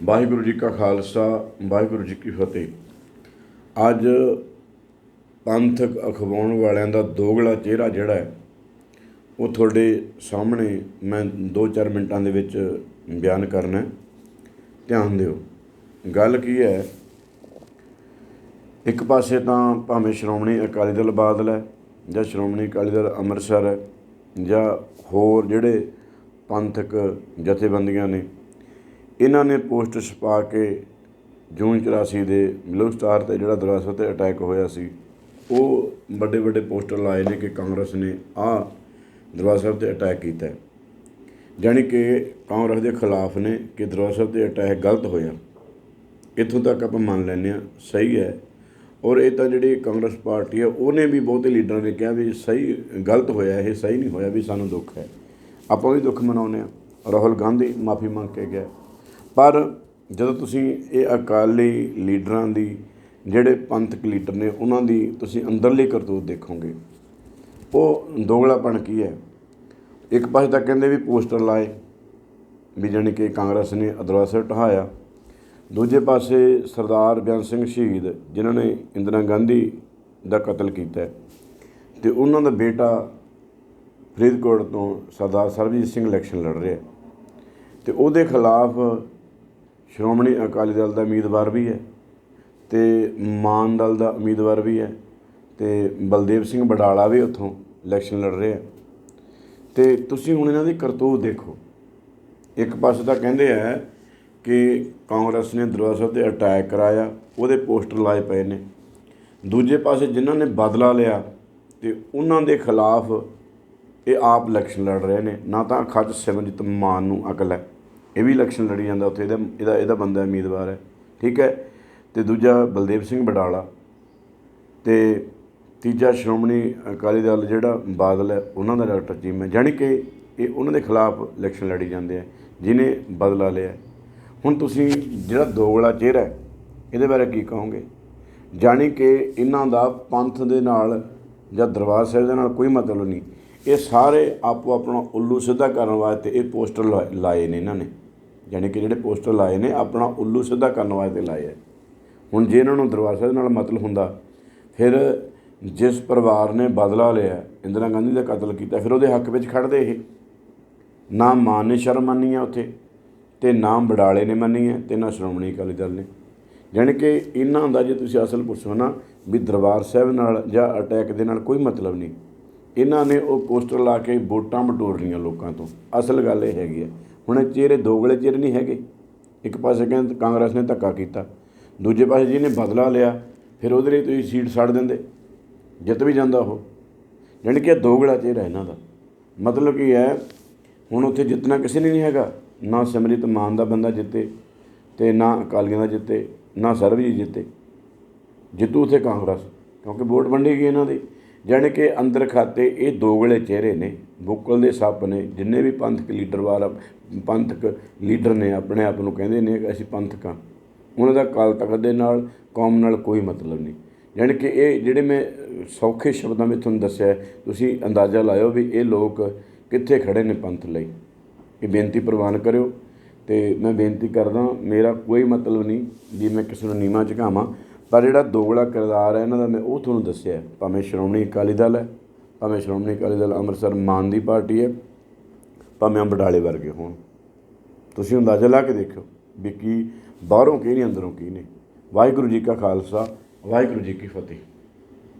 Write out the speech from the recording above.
ਵਾਹਿਗੁਰੂ ਜੀ ਕਾ ਖਾਲਸਾ, ਵਾਹਿਗੁਰੂ ਜੀ ਕੀ ਫਤਿਹ। ਅੱਜ ਪੰਥਕ ਅਖਵਾਉਣ ਵਾਲਿਆਂ ਦਾ ਦੋਗਲਾ ਚਿਹਰਾ ਜਿਹੜਾ ਹੈ, ਉਹ ਤੁਹਾਡੇ ਸਾਹਮਣੇ ਮੈਂ 2-4 ਮਿੰਟਾਂ ਦੇ ਵਿੱਚ ਬਿਆਨ ਕਰਨਾ ਧਿਆਨ ਦਿਓ। ਗੱਲ ਕੀ ਹੈ? ਇੱਕ ਪਾਸੇ ਤਾਂ ਭਾਵੇਂ ਸ਼੍ਰੋਮਣੀ ਅਕਾਲੀ ਦਲ ਬਾਦਲ ਹੈ, ਜਾਂ ਸ਼੍ਰੋਮਣੀ ਅਕਾਲੀ ਦਲ ਅੰਮ੍ਰਿਤਸਰ ਹੈ, ਜਾਂ ਹੋਰ ਜਿਹੜੇ ਪੰਥਕ ਜਥੇਬੰਦੀਆਂ ਨੇ ਇਹਨਾਂ ਨੇ ਪੋਸਟ ਛਪਾ ਕੇ ਜੂਨ 84 ਦੇ ਬਲੂ ਸਟਾਰ ਤੇ ਜਿਹੜਾ ਦਰਵਾਜ਼ਾ ਤੇ ਅਟੈਕ ਹੋਇਆ ਸੀ, ਉਹ ਵੱਡੇ ਵੱਡੇ ਪੋਸਟਰ ਲਾਏ ਨੇ ਕਿ ਕਾਂਗਰਸ ਨੇ ਆ ਦਰਬਾਰ ਤੇ ਅਟੈਕ ਕੀਤਾ ਹੈ। ਜਾਣੀ ਕਿ ਕਾਂਗਰਸ ਦੇ ਖਿਲਾਫ ਨੇ ਕਿ ਦਰਬਾਰ ਤੇ ਅਟੈਕ ਗਲਤ ਹੋਇਆ। ਇੱਥੋਂ ਤੱਕ ਆਪਾਂ ਮੰਨ ਲੈਂਦੇ ਆ ਸਹੀ ਹੈ। ਔਰ ਇਹ ਤਾਂ ਜਿਹੜੀ ਕਾਂਗਰਸ ਪਾਰਟੀ ਹੈ, ਉਹਨੇ ਵੀ ਬਹੁਤੇ ਲੀਡਰਾਂ ਨੇ ਕਿਹਾ ਵੀ ਸਹੀ, ਗਲਤ ਹੋਇਆ ਇਹ, ਸਹੀ ਨਹੀਂ ਹੋਇਆ ਵੀ ਸਾਨੂੰ ਦੁੱਖ ਹੈ। ਆਪਾਂ ਵੀ ਦੁੱਖ ਮਨਾਉਂਦੇ ਆ ਰਾਹੁਲ ਗਾਂਧੀ ਮਾਫੀ ਮੰਗ ਕੇ ਗਿਆ। ਪਰ ਜਦੋਂ ਤੁਸੀਂ ਇਹ ਅਕਾਲੀ ਲੀਡਰਾਂ ਦੀ, ਜਿਹੜੇ ਪੰਥਕ ਲੀਡਰ ਨੇ, ਉਹਨਾਂ ਦੀ ਤੁਸੀਂ ਅੰਦਰਲੀ ਕਰਤੂਤ ਦੇਖੋਗੇ, ਉਹ ਦੋਗਲਾਪਣ ਕੀ ਹੈ? ਇੱਕ ਪਾਸੇ ਤਾਂ ਕਹਿੰਦੇ ਵੀ ਪੋਸਟਰ ਲਾਏ, ਵੀ ਜਾਣੀ ਕਿ ਕਾਂਗਰਸ ਨੇ ਅਦਰਵਾਸਰ ਢਹਾਇਆ। ਦੂਜੇ ਪਾਸੇ ਸਰਦਾਰ ਬਿਆਨ ਸਿੰਘ ਸ਼ਹੀਦ, ਜਿਨ੍ਹਾਂ ਨੇ ਇੰਦਰਾ ਗਾਂਧੀ ਦਾ ਕਤਲ ਕੀਤਾ ਹੈ, ਤੇ ਉਹਨਾਂ ਦਾ ਬੇਟਾ ਫਰੀਦਕੋਟ ਤੋਂ ਸਰਦਾਰ ਸਰਬਜੀਤ ਸਿੰਘ ਇਲੈਕਸ਼ਨ ਲੜ ਰਿਹਾ ਤੇ ਉਹਦੇ ਖਿਲਾਫ ਸ਼੍ਰੋਮਣੀ ਅਕਾਲੀ ਦਲ ਦਾ ਉਮੀਦਵਾਰ ਵੀ ਹੈ ਅਤੇ ਮਾਨ ਦਲ ਦਾ ਉਮੀਦਵਾਰ ਵੀ ਹੈ ਅਤੇ ਬਲਦੇਵ ਸਿੰਘ ਬਡਾਲਾ ਵੀ ਉੱਥੋਂ ਇਲੈਕਸ਼ਨ ਲੜ ਰਿਹਾ ਤੇ ਤੁਸੀਂ ਹੁਣ ਇਹਨਾਂ ਦੀ ਕਰਤੂਤ ਦੇਖੋ। ਇੱਕ ਪਾਸੇ ਤਾਂ ਕਹਿੰਦੇ ਆ ਕਿ ਕਾਂਗਰਸ ਨੇ ਦਰਬਾਰ ਸਾਹਿਬ ਤੇ ਅਟੈਕ ਕਰਾਇਆ, ਉਹਦੇ ਪੋਸਟਰ ਲਾਏ ਪਏ ਨੇ। ਦੂਜੇ ਪਾਸੇ ਜਿਨ੍ਹਾਂ ਨੇ ਬਦਲਾ ਲਿਆ ਤੇ ਉਹਨਾਂ ਦੇ ਖਿਲਾਫ ਇਹ ਆਪ ਇਲੈਕਸ਼ਨ ਲੜ ਰਹੇ ਨੇ। ਨਾ ਤਾਂ ਖੱਜ ਸਿਮਰਜੀਤ ਮਾਨ ਨੂੰ ਅਕਲ ਹੈ। ਇਹ ਵੀ ਇਲੈਕਸ਼ਨ ਲੜੀ ਜਾਂਦਾ ਉੱਥੇ, ਇਹਦਾ ਇਹਦਾ ਇਹਦਾ ਬੰਦਾ ਉਮੀਦਵਾਰ ਹੈ। ਠੀਕ ਹੈ? ਤੇ ਦੂਜਾ ਬਲਦੇਵ ਸਿੰਘ ਬਡਾਲਾ ਤੇ ਤੀਜਾ ਸ਼੍ਰੋਮਣੀ ਅਕਾਲੀ ਦਲ ਜਿਹੜਾ ਬਾਦਲ ਹੈ, ਉਹਨਾਂ ਦਾ ਡਾਕਟਰ ਚੀਮਾ। ਜਾਣੀ ਕਿ ਇਹ ਉਹਨਾਂ ਦੇ ਖਿਲਾਫ ਇਲੈਕਸ਼ਨ ਲੜੀ ਜਾਂਦੇ ਆ ਜਿਨੇ ਬਦਲਾ ਲਿਆ। ਹੁਣ ਤੁਸੀਂ ਜਿਹੜਾ ਦੋਗਲਾ ਚਿਹਰਾ ਹੈ, ਇਹਦੇ ਬਾਰੇ ਕੀ ਕਹੋਗੇ? ਜਾਣੀ ਕਿ ਇਹਨਾਂ ਦਾ ਪੰਥ ਦੇ ਨਾਲ ਜਾਂ ਦਰਬਾਰ ਸਾਹਿਬ ਦੇ ਨਾਲ ਕੋਈ ਮਤਲਬ ਨਹੀਂ। ਇਹ ਸਾਰੇ ਆਪੋ ਆਪਣਾ ਉੱਲੂ ਸਿੱਧਾ ਕਰਨ ਵਾਸਤੇ ਇਹ ਪੋਸਟਰ ਲਾ- ਲਾਏ ਨੇ ਇਹਨਾਂ ਨੇ। ਜਾਣੀ ਕਿ ਜਿਹੜੇ ਪੋਸਟਰ ਲਾਏ ਨੇ, ਆਪਣਾ ਉੱਲੂ ਸਿੱਧਾ ਕਰਨ ਵਾਸਤੇ ਲਾਏ ਹੈ ਹੁਣ ਜੇ ਇਹਨਾਂ ਨੂੰ ਦਰਬਾਰ ਸਾਹਿਬ ਨਾਲ ਮਤਲਬ ਹੁੰਦਾ, ਫਿਰ ਜਿਸ ਪਰਿਵਾਰ ਨੇ ਬਦਲਾ ਲਿਆ, ਇੰਦਰਾ ਗਾਂਧੀ ਦਾ ਕਤਲ ਕੀਤਾ, ਫਿਰ ਉਹਦੇ ਹੱਕ ਵਿੱਚ ਖੜਦੇ ਇਹ। ਨਾ ਮਾਨ ਨੇ ਸ਼ਰਮ ਮੰਨੀ ਹੈ ਉੱਥੇ, ਤੇ ਨਾ ਬਡਾਲੇ ਨੇ ਮੰਨੀ ਹੈ ਤੇ ਨਾ ਸ਼੍ਰੋਮਣੀ ਅਕਾਲੀ ਦਲ ਨੇ। ਜਾਣੀ ਕਿ ਇਹਨਾਂ ਦਾ ਜੇ ਤੁਸੀਂ ਅਸਲ ਪੁੱਛੋ ਨਾ, ਵੀ ਦਰਬਾਰ ਸਾਹਿਬ ਨਾਲ ਜਾਂ ਅਟੈਕ ਦੇ ਨਾਲ ਕੋਈ ਮਤਲਬ ਨਹੀਂ। ਇਹਨਾਂ ਨੇ ਉਹ ਪੋਸਟਰ ਲਾ ਕੇ ਵੋਟਾਂ ਬਟੋਰ ਲਈਆਂ ਲੋਕਾਂ ਤੋਂ। ਅਸਲ ਗੱਲ ਇਹ ਹੈਗੀ ਹੈ, ਹੁਣ ਇਹ ਚਿਹਰੇ ਦੋਗਲੇ ਚਿਹਰੇ ਨਹੀਂ ਹੈਗੇ। ਇੱਕ ਪਾਸੇ ਕਹਿੰਦੇ ਕਾਂਗਰਸ ਨੇ ਧੱਕਾ ਕੀਤਾ, ਦੂਜੇ ਪਾਸੇ ਜਿਹਨੇ ਬਦਲਾ ਲਿਆ, ਫਿਰ ਉਹਦੇ ਲਈ ਤੁਸੀਂ ਸੀਟ ਛੱਡ ਦਿੰਦੇ, ਜਿੱਤ ਵੀ ਜਾਂਦਾ ਉਹ। ਜਾਣੀ ਕਿ ਇਹ ਦੋਗਲਾ ਚਿਹਰਾ ਇਹਨਾਂ ਦਾ। ਮਤਲਬ ਕੀ ਹੈ, ਹੁਣ ਉੱਥੇ ਜਿੱਤਣਾ ਕਿਸੇ ਨੇ ਨਹੀਂ ਹੈਗਾ। ਨਾ ਸਿਮਰਿਤ ਮਾਨ ਦਾ ਬੰਦਾ ਜਿੱਤੇ ਤੇ ਨਾ ਅਕਾਲੀਆਂ ਦਾ ਜਿੱਤੇ, ਨਾ ਸਰਬਜੀਤ ਜਿੱਤੇ। ਜਿੱਤੂ ਉੱਥੇ ਕਾਂਗਰਸ, ਕਿਉਂਕਿ ਵੋਟ ਵੰਡੀ ਗਈ ਇਹਨਾਂ ਦੀ। ਜਾਣੀ ਕਿ ਅੰਦਰ ਖਾਤੇ ਇਹ ਦੋਗਲੇ ਚਿਹਰੇ ਨੇ, ਬੁੱਕਲ ਦੇ ਸੱਪ ਨੇ, ਜਿੰਨੇ ਵੀ ਪੰਥਕ ਲੀਡਰਵਾਰ ਪੰਥਕ ਲੀਡਰ ਨੇ ਆਪਣੇ ਆਪ ਨੂੰ ਕਹਿੰਦੇ ਨੇ ਕਿ ਅਸੀਂ ਪੰਥਕ। ਹਾਂ ਉਹਨਾਂ ਦਾ ਕਾਲ ਤਖਤ ਦੇ ਨਾਲ, ਕੌਮ ਨਾਲ ਕੋਈ ਮਤਲਬ ਨਹੀਂ। ਜਾਣੀ ਕਿ ਇਹ ਜਿਹੜੇ ਮੈਂ ਸੌਖੇ ਸ਼ਬਦਾਂ ਵਿੱਚ ਤੁਹਾਨੂੰ ਦੱਸਿਆ, ਤੁਸੀਂ ਅੰਦਾਜ਼ਾ ਲਾਇਓ ਵੀ ਇਹ ਲੋਕ ਕਿੱਥੇ ਖੜੇ ਨੇ ਪੰਥ ਲਈ। ਇਹ ਬੇਨਤੀ ਪ੍ਰਵਾਨ ਕਰਿਓ ਤੇ ਮੈਂ ਬੇਨਤੀ ਕਰਦਾ, ਮੇਰਾ ਕੋਈ ਮਤਲਬ ਨਹੀਂ ਵੀ ਮੈਂ ਕਿਸੇ ਨੂੰ ਨੀਵਾਂ ਝੁਕਾਵਾਂ। ਪਰ ਜਿਹੜਾ ਦੋਗਲਾ ਕਿਰਦਾਰ ਹੈ ਇਹਨਾਂ ਦਾ ਮੈਂ ਉਹ ਤੁਹਾਨੂੰ ਦੱਸਿਆ ਭਾਵੇਂ ਸ਼੍ਰੋਮਣੀ ਅਕਾਲੀ ਦਲ ਹੈ, ਭਾਵੇਂ ਸ਼੍ਰੋਮਣੀ ਅਕਾਲੀ ਦਲ ਅੰਮ੍ਰਿਤਸਰ ਮਾਨ ਦੀ ਪਾਰਟੀ ਹੈ, ਭਾਵੇਂ ਅੰਬਡਾਲੇ ਵਰਗੇ ਹੋਣ। ਤੁਸੀਂ ਅੰਦਾਜ਼ਾ ਲਾ ਕੇ ਦੇਖੋ ਵੀ ਕੀ ਬਾਹਰੋਂ ਕੀ ਨਹੀਂ, ਅੰਦਰੋਂ ਕੀ ਨਹੀਂ। ਵਾਹਿਗੁਰੂ ਜੀ ਕਾ ਖਾਲਸਾ, ਵਾਹਿਗੁਰੂ ਜੀ ਕੀ ਫਤਿਹ।